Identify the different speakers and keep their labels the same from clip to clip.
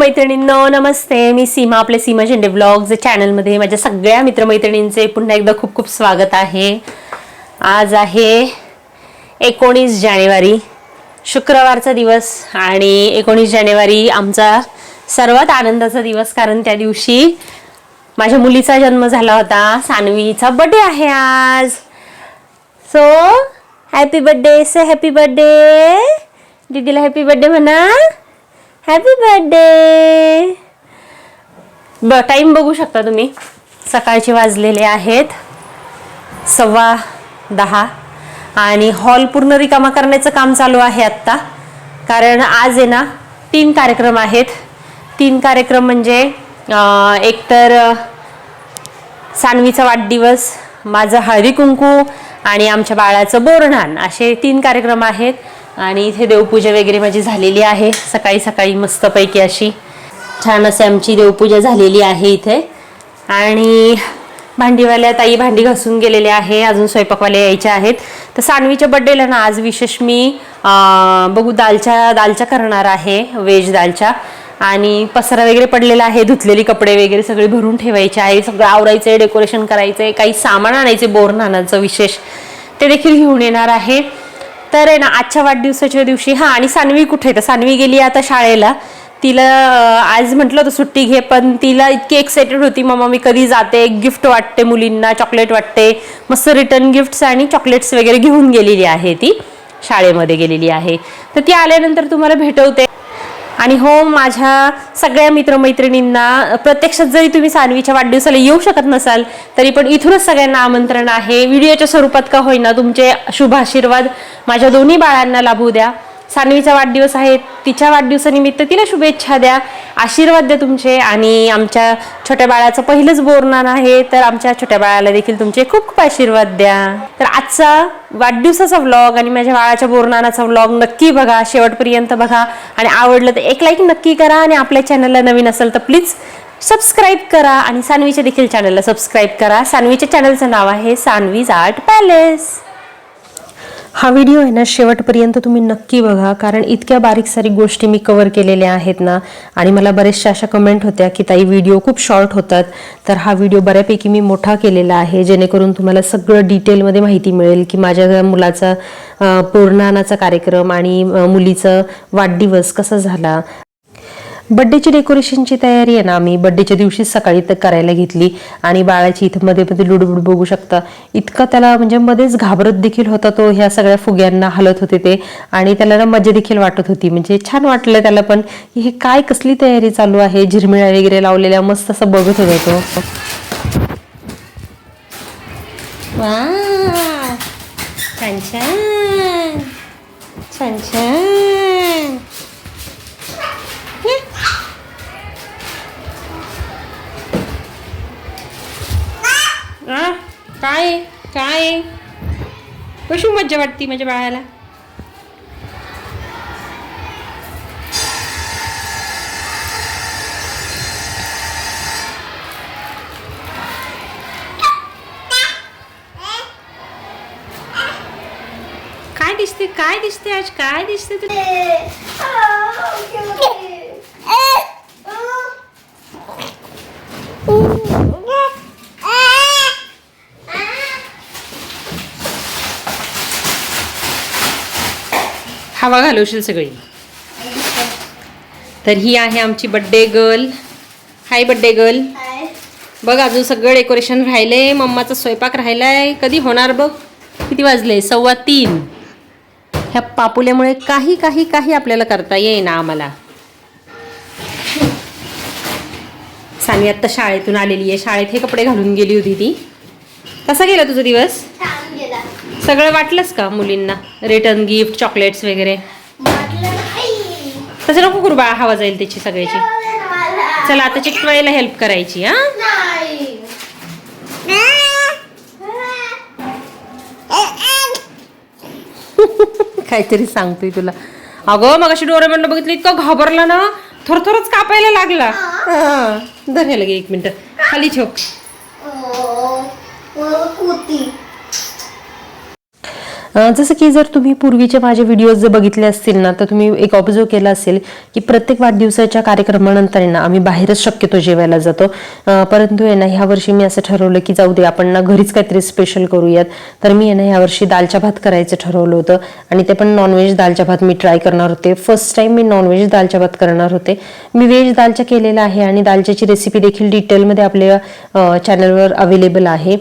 Speaker 1: मित्रमैत्रिणींनो नमस्ते. मी सीमा आपले सीमा झेंडे ब्लॉग्स चॅनलमध्ये माझ्या सगळ्या मित्रमैत्रिणींचे पुन्हा एकदा खूप खूप स्वागत आहे. आज आहे एकोणीस जानेवारी शुक्रवारचा दिवस आणि एकोणीस जानेवारी आमचा सर्वात आनंदाचा दिवस कारण त्या दिवशी माझ्या मुलीचा जन्म झाला होता. सानवीचा बड्डे आहे आज. So happy birthday say happy birthday दीदीला happy birthday म्हणा. हॅपी बर्थडे ब टाईम बघू शकता तुम्ही. सकाळचे वाजलेले आहेत. सव्वा दहा. आणि हॉल पूर्ण रिकामा करण्याचं काम चालू आहे आत्ता. कारण आज आहे ना तीन कार्यक्रम आहेत. तीन कार्यक्रम म्हणजे एकतर सानवीचा वाढदिवस माझं हळदी कुंकू आणि आमच्या बाळाचं बोरणान असे तीन कार्यक्रम आहेत. आणि इथे देवपूजा वगैरे माझी झालेली आहे. सकाळी सकाळी मस्तपैकी अशी छान अशी आमची देवपूजा झालेली आहे इथे. आणि भांडीवाल्या ताई भांडी घासून गेलेले आहे. अजून स्वयंपाकवाले यायचे आहेत. तर सानवीच्या बड्डेला ना आज विशेष मी बघू दालच्या दालच्या करणार आहे व्हेज दालच्या. आणि पसरा वगैरे पडलेला आहे धुतलेली कपडे वगैरे सगळे भरून ठेवायचे आहे. सगळं आवरायचं आहे डेकोरेशन करायचं आहे काही सामान आणायचे बोरनानाचं विशेष. ते देखील घेऊन येणार आहे. तर आहे ना आजच्या वाढदिवसाच्या दिवशी हां आणि सानवी कुठे आहे? तर सानवी गेली आता शाळेला. तिला आज म्हटलं होतं सुट्टी घे पण तिला इतकी एक्साइटेड होती मम्मा मी कधी जाते? गिफ्ट वाटते मुलींना चॉकलेट वाटते. मस्त रिटर्न गिफ्ट्स आणि चॉकलेट्स वगैरे घेऊन गेलेली आहे ती. शाळेमध्ये गेलेली आहे. तर ती आल्यानंतर तुम्हाला भेटवते. आणि हो माझ्या सगळ्या मित्रमैत्रिणींना प्रत्यक्षात जरी तुम्ही सानवीच्या वाढदिवसाला येऊ शकत नसाल तरी पण इथूनच सगळ्यांना आमंत्रण आहे. व्हिडिओच्या स्वरूपात का होईना तुमचे शुभ आशीर्वाद माझ्या दोन्ही बाळांना लाभू द्या. सानवीचा वाढदिवस आहे तिच्या वाढदिवसानिमित्त तिला शुभेच्छा द्या आशीर्वाद द्या तुमचे आणि आमच्या छोट्या बाळाचं पहिलंच बोरणार आहे तर आमच्या छोट्या बाळाला देखील तुमचे खूप खूप आशीर्वाद द्या. तर आजचा वाढदिवसाचा व्लॉग आणि माझ्या बाळाच्या बोरनानाचा व्लॉग नक्की बघा शेवटपर्यंत बघा आणि आवडलं तर एक लाईक नक्की करा आणि आपल्या चॅनलला नवीन असेल तर प्लीज सबस्क्राईब करा आणि सानवीच्या देखील चॅनलला सबस्क्राईब करा. सानवीच्या चॅनलचं नाव आहे सानवीज आर्ट पॅलेस हा व्हिडिओ आहे ना शेवटपर्यंत तुम्ही नक्की बघा कारण इतक्या बारीक सारीक गोष्टी मी कवर केलेल्या आहेत ना. आणि मला बऱ्याचशा अशा कमेंट होत्या की ताई व्हिडिओ खूप शॉर्ट होतात तर हा व्हिडिओ बऱ्यापैकी मी मोठा केलेला आहे जेणेकरून तुम्हाला सगळं डिटेलमध्ये माहिती मिळेल की माझ्या मुलाचा अं, पूर्णानाचा कार्यक्रम आणि मुलीचा मुलीचं वाढदिवस कसा झाला. बड्डेची डेकोरेशनची तयारी आहे ना आम्ही. बड्डेच्या दिवशी सकाळी तर करायला घेतली. आणि बाळाची इथं मध्ये मध्ये लुडबुड बघू शकता. इतका त्याला म्हणजे मध्येच घाबरत देखील होता तो ह्या सगळ्या फुग्यांना हलत होते ते. आणि त्याला ना मजा देखील वाटत होती. म्हणजे छान वाटलं त्याला पण की हे काय कसली तयारी चालू आहे. झिरमिळ्या वगैरे लावलेल्या मस्त असं बघत होता तो. छान छान. छान छान. मज्जा वाटती माझ्या बाळाला? काय दिसते? काय दिसते आज? काय दिसते तुला? हवा घालवशील सगळी. तर ही आहे आमची birthday girl hi birthday girl बघ अजून सगळं डेकोरेशन राहिलंय. मम्माचा स्वयंपाक राहिलाय. कधी होणार बघ? किती वाजले? सव्वा तीन. ह्या पापुल्यामुळे काही काही काही आपल्याला करता येईना आम्हाला. सानी आत्ता शाळेतून आलेली आहे. शाळेत हे कपडे घालून गेली होती ती. कसा गेला तुझा दिवस? सगळं वाटलंच का मुलींना? रिटर्न गिफ्ट चॉकलेट्स वगैरे? तसं नको करू बाळा हवा जाईल त्याची सगळ्याची. चला आता चिकटवायला हेल्प करायची हा?
Speaker 2: नाही
Speaker 1: काहीतरी सांगतोय तुला. अगं मग अशी डोरेमॉनला बघितली इतकं घाबरला ना थरथरच कापायला लागला. हा. धर हे लगे एक मिनिट. खाली ठेव. जसं की जर तुम्ही पूर्वीचे माझे व्हिडिओज जर बघितले असतील ना तर तुम्ही एक ऑब्झर्व केला असेल की प्रत्येक वाढदिवसाच्या कार्यक्रमानंतर ना आम्ही बाहेरच शक्यतो जेवायला जातो. परंतु आहे ना ह्या वर्षी मी असं ठरवलं की जाऊ दे आपण ना घरीच काहीतरी स्पेशल करूयात. तर मी आहे ना यावर्षी दालच्या भात करायचं ठरवलं होतं आणि ते पण नॉनव्हेज दालच्या भात मी ट्राय करणार होते. फर्स्ट टाइम मी नॉनव्हेज दालच्या भात करणार होते. मी व्हेज दालच्या केलेला आहे आणि दालच्याची रेसिपी देखील डिटेलमध्ये आपल्या चॅनलवर अवेलेबल आहे.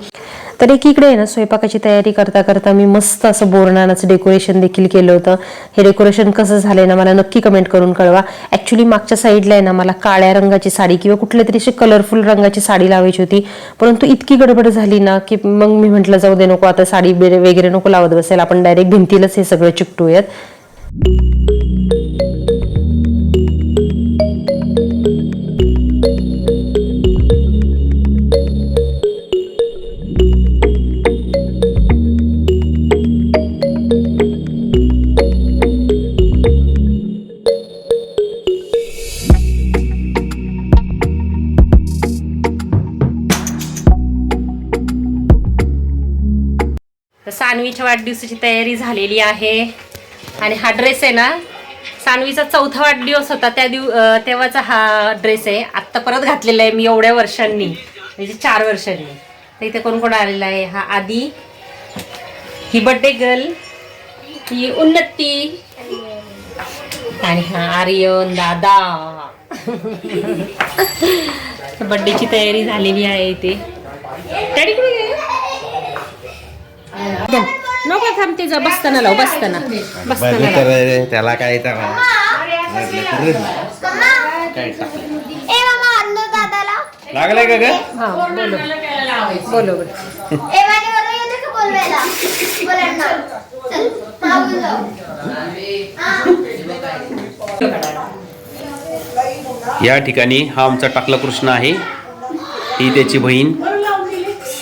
Speaker 1: तर एकीकडे आहे ना स्वयंपाकाची तयारी करता करता मी मस्त असं बोरणाचं डेकोरेशन देखील केलं होतं. हे डेकोरेशन कसं झालंय ना मला नक्की कमेंट करून कळवा. ऍक्च्युली मागच्या साईडला आहे ना मला काळ्या रंगाची साडी किंवा कुठल्या तरी अशी कलरफुल रंगाची साडी लावायची होती. परंतु इतकी गडबड झाली ना की मग मी म्हटलं जाऊ दे नको आता साडी वगैरे नको लावत बसेल आपण डायरेक्ट भिंतीलाच हे सगळं चिकटूयात. वाढदिवसाची तयारी झालेली आहे. आणि हा ड्रेस आहे ना सानवीचा चौथा वाढदिवस होता त्या दिव तेव्हाचा हा ड्रेस आहे. आत्ता परत घातलेला आहे मी एवढ्या वर्षांनी म्हणजे चार वर्षांनी. तर इथे कोण कोण आलेला आहे? हा आदी. ही बड्डे गर्ल ही उन्नती आणि हा आर्यन दादा. बड्डेची तयारी झालेली आहे इथे? नको थांबते जा बसताना लाव बसताना. बसताना लाव.
Speaker 3: त्याला काय
Speaker 2: दादाला.
Speaker 3: लागलाय का ग?
Speaker 1: हा बोलो बोलो
Speaker 2: का
Speaker 3: या ठिकाणी हा आमचा टाकला कृष्ण आहे. ही त्याची बहीण.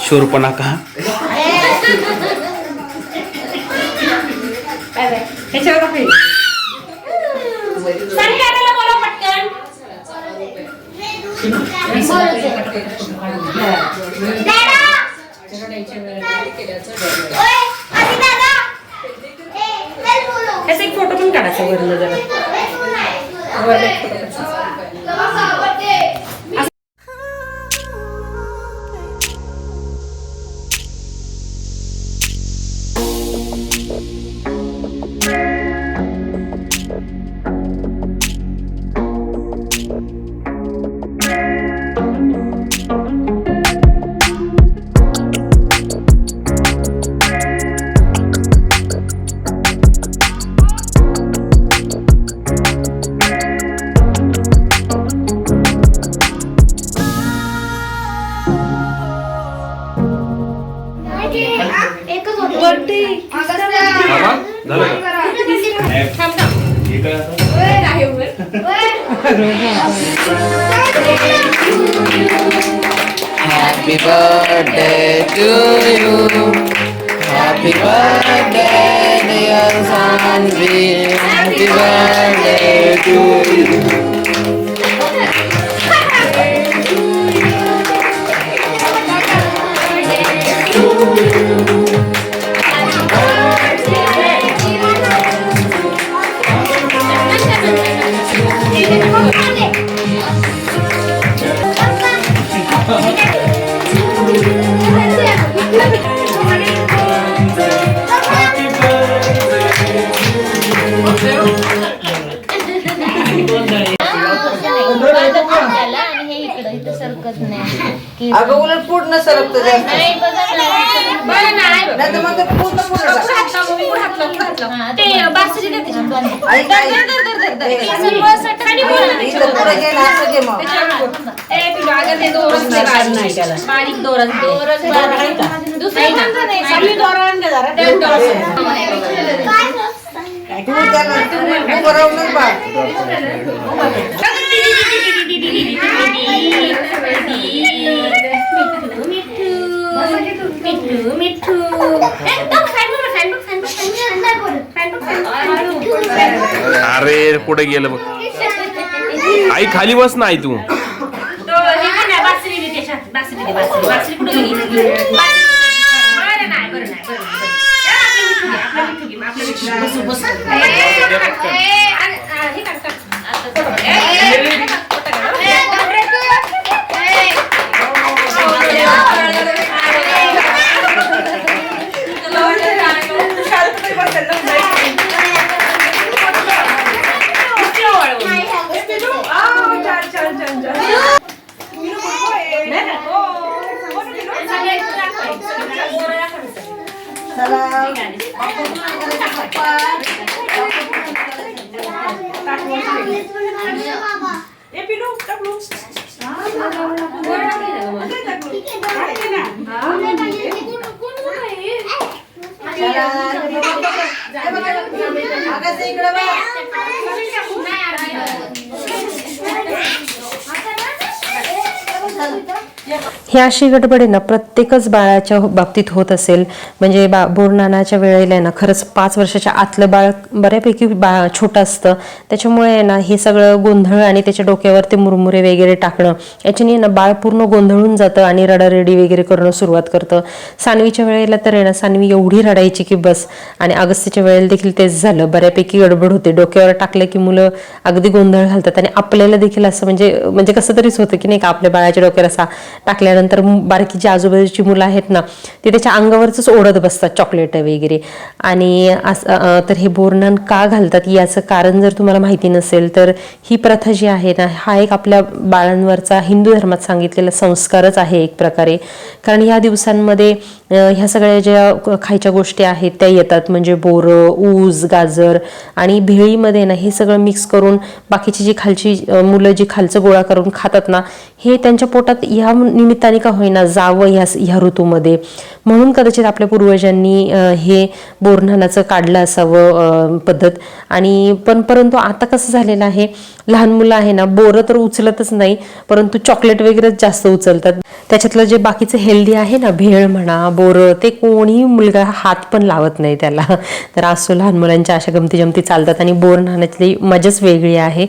Speaker 3: शूर्पणाखा
Speaker 1: बोलव. त्याचा एक फोटो पण काढायचा वरनं जरा.
Speaker 4: Happy birthday to you. Happy birthday, dear Sanvi. Happy birthday to you.
Speaker 5: अगं उलट पूर्ण सरकतं जास्त.
Speaker 2: नाही बघा
Speaker 5: नाही तर मग पूर्ण पूर्ण ऐक, ऐक. इथं पुढे गेलं असं घे मग.
Speaker 1: बारीक दोरच.
Speaker 5: तू त्याला उभं राहूनच बघ
Speaker 1: मिठू मिठू
Speaker 3: अरे कुठे गेलं बघ. आई खाली बस ना आई तू.
Speaker 1: बासरी दे त्याच्यात बासरी दे बासरी बासरी कुठे गेली बरं नाही बरं नाही बरं नाही
Speaker 5: आकाश इकडे बघ.
Speaker 1: ही अशी गडबड आहे ना प्रत्येकच बाळाच्या बाबतीत होत असेल. म्हणजे बा बोरनानाच्या वेळेला आहे ना खरंच पाच वर्षाच्या आतलं बाळ बऱ्यापैकी बा छोटं असतं. त्याच्यामुळे आहे ना हे सगळं गोंधळ आणि त्याच्या डोक्यावर ते मुरमुरे वगैरे टाकणं याच्याने आहे ना बाळ पूर्ण गोंधळून जातं आणि रडारडी वगैरे करणं सुरुवात करतं. सानवीच्या वेळेला तर आहे ना सानवी एवढी रडायची की बस. आणि अगस्तीच्या वेळेला देखील तेच झालं. बऱ्यापैकी गडबड होते. डोक्यावर टाकलं की मुलं अगदी गोंधळ घालतात. आणि आपल्याला देखील असं म्हणजे म्हणजे कसं तरीच होतं की नाही का आपल्या बाळाच्या डोक्यावर असा टाकल्यानंतर बारकीची बारकी जी आजूबाजूची मुलं आहेत ना ते त्याच्या अंगावरच ओढत बसतात चॉकलेट वगैरे. आणि असं तर हे बोरणन का घालतात याचं कारण जर तुम्हाला माहिती नसेल तर ही प्रथा जी आहे ना हा एक आपल्या बाळांवरचा हिंदू धर्मात सांगितलेला संस्कारच आहे एक प्रकारे. कारण या दिवसांमध्ये ह्या सगळ्या ज्या क- खायच्या गोष्टी आहेत त्या येतात. म्हणजे बोरं ऊस गाजर आणि भेळीमध्ये ना हे सगळं मिक्स करून बाकीची जी खालची मुलं जी खालचं गोळा करून खातात ना हे त्यांच्या पोटात ह्या निमित्ताने का होईना जावं ह्या ह्या ऋतूमध्ये. म्हणून कदाचित आपल्या पूर्वजांनी हे बोरनानाचं काढलं असावं पद्धत. आणि पण परंतु आता कसं झालेलं आहे लहान मुलं आहे ना बोरं तर उचलतच नाही परंतु चॉकलेट वगैरेच जास्त उचलतात. त्याच्यातलं जे बाकीचं हेल्दी आहे ना भेळ म्हणा बोरं ते कोणीही मुलगा हात पण लावत नाही त्याला. तर असो लहान मुलांच्या अशा गमती जमती चालतात आणि बोर नाण्यातली मजाच वेगळी आहे.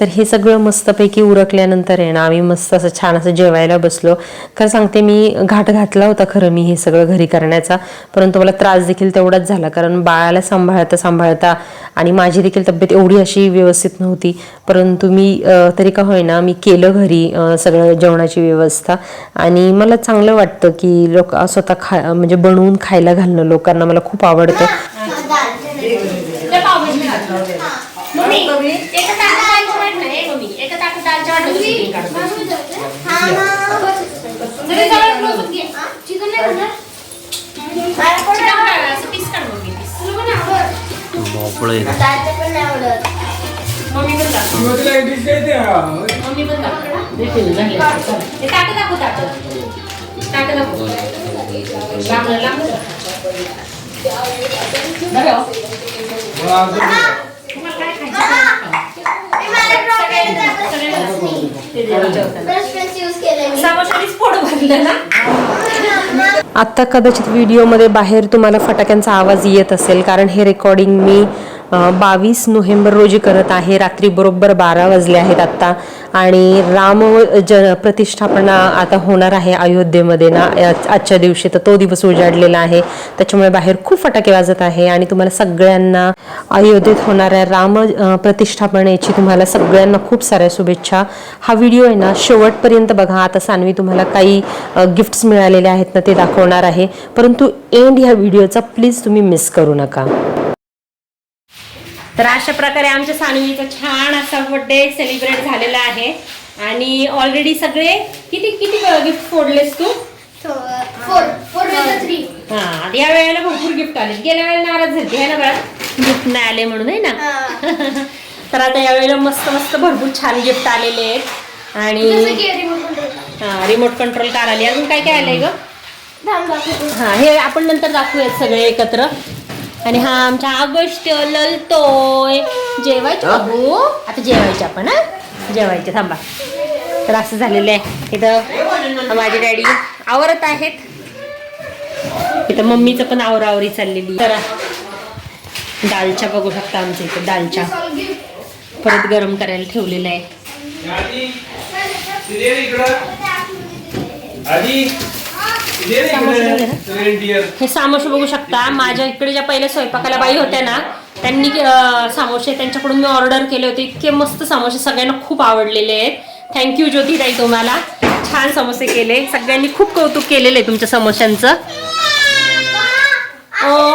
Speaker 1: तर हे सगळं मस्तपैकी उरकल्यानंतर आहे ना आम्ही मस्त असं छान असं जेवायला बसलो. खरं सांगते मी घाट घातला होता खरं मी हे सगळं घरी करण्याचा. परंतु मला त्रास देखील तेवढाच झाला कारण बाळाला सांभाळता सांभाळता आणि माझी देखील तब्येत एवढी अशी व्यवस्थित नव्हती. परंतु मी तरी का होईना मी केलं घरी सगळं जेवणाची व्यवस्था. आणि मला चांगलं वाटतं की लोक स्वतः खा म्हणजे बनवून खायला घालणं लोकांना मला खूप आवडतं.
Speaker 2: चिकन नाही बनणार? मला पण
Speaker 1: आत्ता कदाचित व्हिडिओमध्ये बाहेर तुम्हाला फटाक्यांचा आवाज येत असेल कारण हे रेकॉर्डिंग मी बावीस नोव्हेंबर रोजी करत आहे. रात्री बरोबर बारा वाजले आहेत आत्ता. आणि राम ज प्रतिष्ठापना आता होणार आहे अयोध्येमध्ये ना आजच्या दिवशी. तर तो दिवस उजाडलेला आहे. त्याच्यामुळे बाहेर खूप फटाके वाजत आहे. आणि तुम्हाला सगळ्यांना अयोध्येत होणाऱ्या राम प्रतिष्ठापनेची तुम्हाला सगळ्यांना खूप साऱ्या शुभेच्छा. हा व्हिडिओ आहे ना शेवटपर्यंत बघा. आता सानवी तुम्हाला काही गिफ्ट्स मिळालेले आहेत ना ते दाखवणार आहे. परंतु एंड ह्या व्हिडिओचा प्लीज तुम्ही मिस करू नका. तर अशा प्रकारे आमच्या सानवीचा छान असा बर्थडे सेलिब्रेट झालेला आहे. आणि ऑलरेडी सगळे किती किती गिफ्ट फोडलेस तू. हा या वेळेला भरपूर गिफ्ट आले. गेल्या वेळेला नाराज झाली. आहे ना बघा गिफ्ट नाही आले म्हणून आहे ना?
Speaker 2: हा.
Speaker 1: तर आता या वेळेला मस्त मस्त भरपूर छान गिफ्ट आलेले आहेत. आणि
Speaker 2: control.
Speaker 1: रिमोट कंट्रोल कार आली. अजून काय काय आलंय ग. हा हे आपण नंतर दाखवूयात सगळे एकत्र. आणि हा आमचा आगस्ट ललतोय. जेवायचं बाबू आता जेवायचे आपण हा? जेवायचे थांबा. तर असं झालेलं आहे. इथं माझे डॅडी आवरत आहेत. इथं मम्मीचं पण आवरावरी चाललेली. तर दालच्या बघू शकता आमच्या इथं दालच्या परत गरम करायला ठेवलेलं आहे. हे सामोश बघू शकता. माझ्या इकडे ज्या पहिल्या स्वयंपाकाला बाई होत्या ना त्यांनी समोसे त्यांच्याकडून मी ऑर्डर केले होते. इतके मस्त समोसे सगळ्यांना खूप आवडलेले आहेत. थँक्यू ज्योतिताई तुम्हाला. छान समोसे केले. सगळ्यांनी खूप कौतुक केलेलं आहे तुमच्या समोश्यांचं ओ.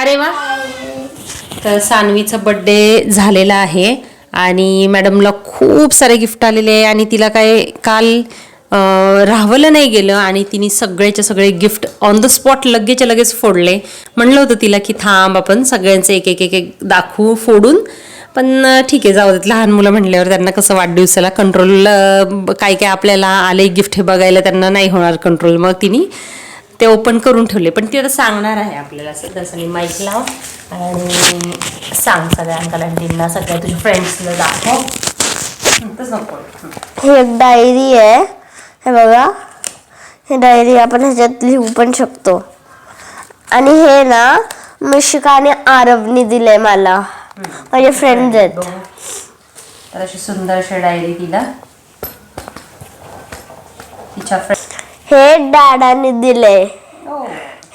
Speaker 1: अरे वा. तर सानवीचा बड्डे झालेला आहे. आणि मॅडमला खूप सारे गिफ्ट आलेले आहे. आणि तिला काय काल राहवलं नाही गेलं आणि तिने सगळ्याचे सगळे गिफ्ट ऑन द स्पॉट लगेच लगेच फोडले. म्हणलं होतं तिला की थांब आपण सगळ्यांचं एक एक एक एक दाखवू फोडून. पण ठीक आहे जाऊ देत. लहान मुलं म्हटल्यावर त्यांना कसं वाढदिवसाला कंट्रोल काय काय आपल्याला आले गिफ्ट हे बघायला त्यांना नाही होणार कंट्रोल मग तिने ते ओपन करून ठेवले. पण ती आता सांगणार आहे आपल्याला सध्या सगळी माईक लाव आणि सांग सगळ्या अंकलांटींना सगळ्या तुझ्या फ्रेंड्सला दाखव. हं, तसं नको.
Speaker 2: एक डायरी आहे. हे बघा. ही डायरी आपण ह्याच्यात लिहू पण शकतो. आणि हे ना मिशिका आणि आरवनी दिलंय मला. माझे फ्रेंड्स आहेत.
Speaker 1: बघू. तर अशी सुंदर अशी डायरी तिला. तिच्या फ्रेंड
Speaker 2: हे डॅडाने दिलंय.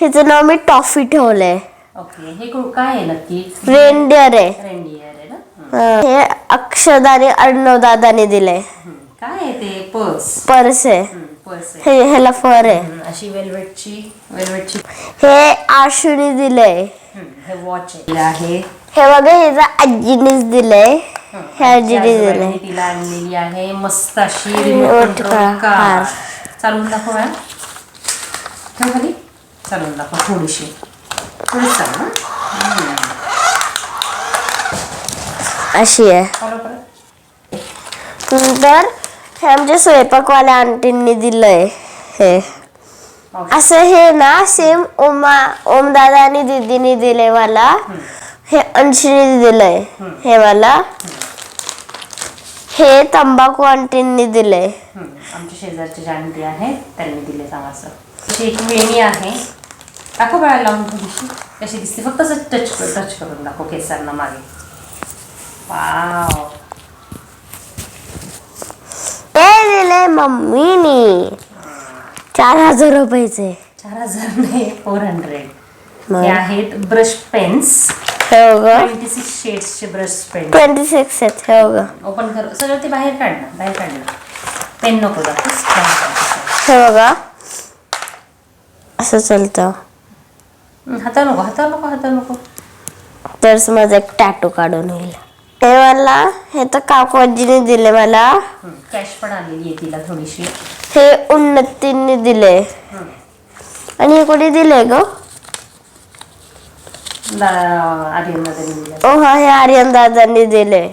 Speaker 2: हिचं नाव मी टॉफी ठेवलंय.
Speaker 1: ओके हे काय आहे नक्की?
Speaker 2: रेनडियर आहे.
Speaker 1: रेंडियर आहे ना? हं.
Speaker 2: हे अक्षदा आणि अर्णव दादाने दिलंय.
Speaker 1: हं. काय आहे ते? पर्स.
Speaker 2: पर्स आहे.
Speaker 1: पर्स आहे.
Speaker 2: हे ह्याला फर आहे.
Speaker 1: हं, अशी वेलवेटची वेलवेटची
Speaker 2: हे आशुने दिलंय.
Speaker 1: हे वॉच आहे.
Speaker 2: हे बघा हिचं आजीनेच दिलंय. हे आजीने दिलंय.
Speaker 1: तिला आणलेली आहे. मस्त अशी चालवून दाखव मॅम ठेव खाली. चालवून दाखव थोडीशी. चालव हं.
Speaker 2: अशी आहे. नंतर हे आमच्या स्वयंपाकवाल्या आंटींनी दिलंय हे. असं हे ना सेम ओमा ओम दादा आणि दिदीनी दिले मला. हे अंशीने दिलंय हे मला. हे तंबाखू आंटींनी दिलंय.
Speaker 1: आमच्या शेजारचे जे आंटी आहे त्यांनी दिले सांग अशी एक वेणी आहे. दाखव बाळा लावून थोडीशी. कशी दिसते. फक्त असं टच टच करून दाखव केसांना मागे. वाव
Speaker 2: हे दिलंय मम्मीनी चार हजार रुपयाचे.
Speaker 1: चार हजार नाही फोर हंड्रेड? हे आहेत ब्रश पेन्स.
Speaker 2: हे बघा
Speaker 1: ट्वेंटी सिक्स शेड्सचे ब्रश पेन
Speaker 2: ट्वेंटी सिक्स आहेत हे बघा
Speaker 1: ओपन कर. सगळं ते बाहेर काढ ना बाहेर काढ ना. पेन नको दाखवूस
Speaker 2: हे बघा असं चालतं.
Speaker 1: हाता नको हाता नको हाता नको.
Speaker 2: तर माझा एक टॅटू काढून होईल हे मला. हे तर काकू आजीने दिले मला.
Speaker 1: कॅश पण आलेली आहे तिला थोडीशी.
Speaker 2: हे उन्नतीने दिले. आणि हे कोणी दिले ग?
Speaker 1: आर्यनमध्ये दिलं
Speaker 2: ओ हा हे आर्यन दादांनी दिले.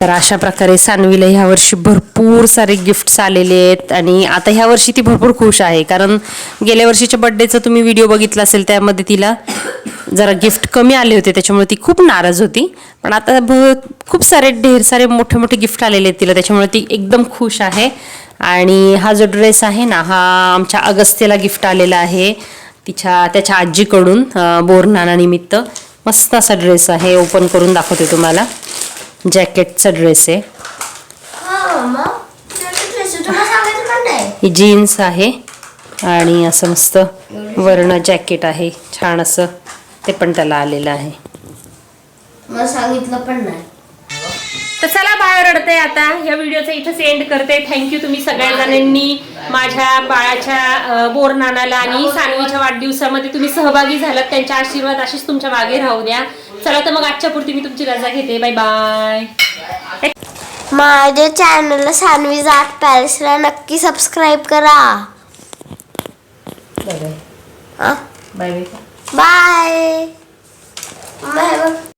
Speaker 1: तर अशा प्रकारे सानवीला ह्या वर्षी भरपूर सारे गिफ्ट्स आलेले आहेत आणि आता ह्या वर्षी ती भरपूर खुश आहे. कारण गेल्या वर्षीच्या बड्डेचा तुम्ही व्हिडिओ बघितला असेल त्यामध्ये तिला जरा गिफ्ट कमी आले होते त्याच्यामुळे ती खूप नाराज होती. पण आता खूप सारे ढेर सारे मोठे मोठे गिफ्ट आलेले आहेत तिला त्याच्यामुळे ती एकदम खुश आहे. आणि हा जो ड्रेस आहे ना हा आमच्या अगस्त्यला गिफ्ट आलेला आहे तिच्या त्याच्या आजीकडून बोरनानानिमित्त मस्त असा ड्रेस आहे ओपन करून दाखवते तुम्हाला. जॅकेटचा ड्रेस आहे. ही जीन्स आहे आणि असं मस्त वर्ण जॅकेट आहे छान असं. ते पण त्याला आलेलं आहे.
Speaker 2: मला सांगितलं पण नाही.
Speaker 1: तर चला बाळ रडते आता. ह्या व्हिडिओचा इथं सेंड करते. थँक्यू तुम्ही सगळ्या जणांनी माझ्या बाळाच्या अं, बोरनानाला आणि सानवीच्या वाढदिवसामध्ये तुम्ही सहभागी झालात. त्यांचे आशीर्वाद असेच तुमच्या मागे राहू द्या. चला तर मग आजच्या पुरती मी तुमची रजा घेते. बाय बाय
Speaker 2: माझ्या चॅनलला सानवी जाट पॅलेसला नक्की सबस्क्राईब करा.
Speaker 1: बाय बाय
Speaker 2: हा?
Speaker 1: Bye bye
Speaker 2: bye bye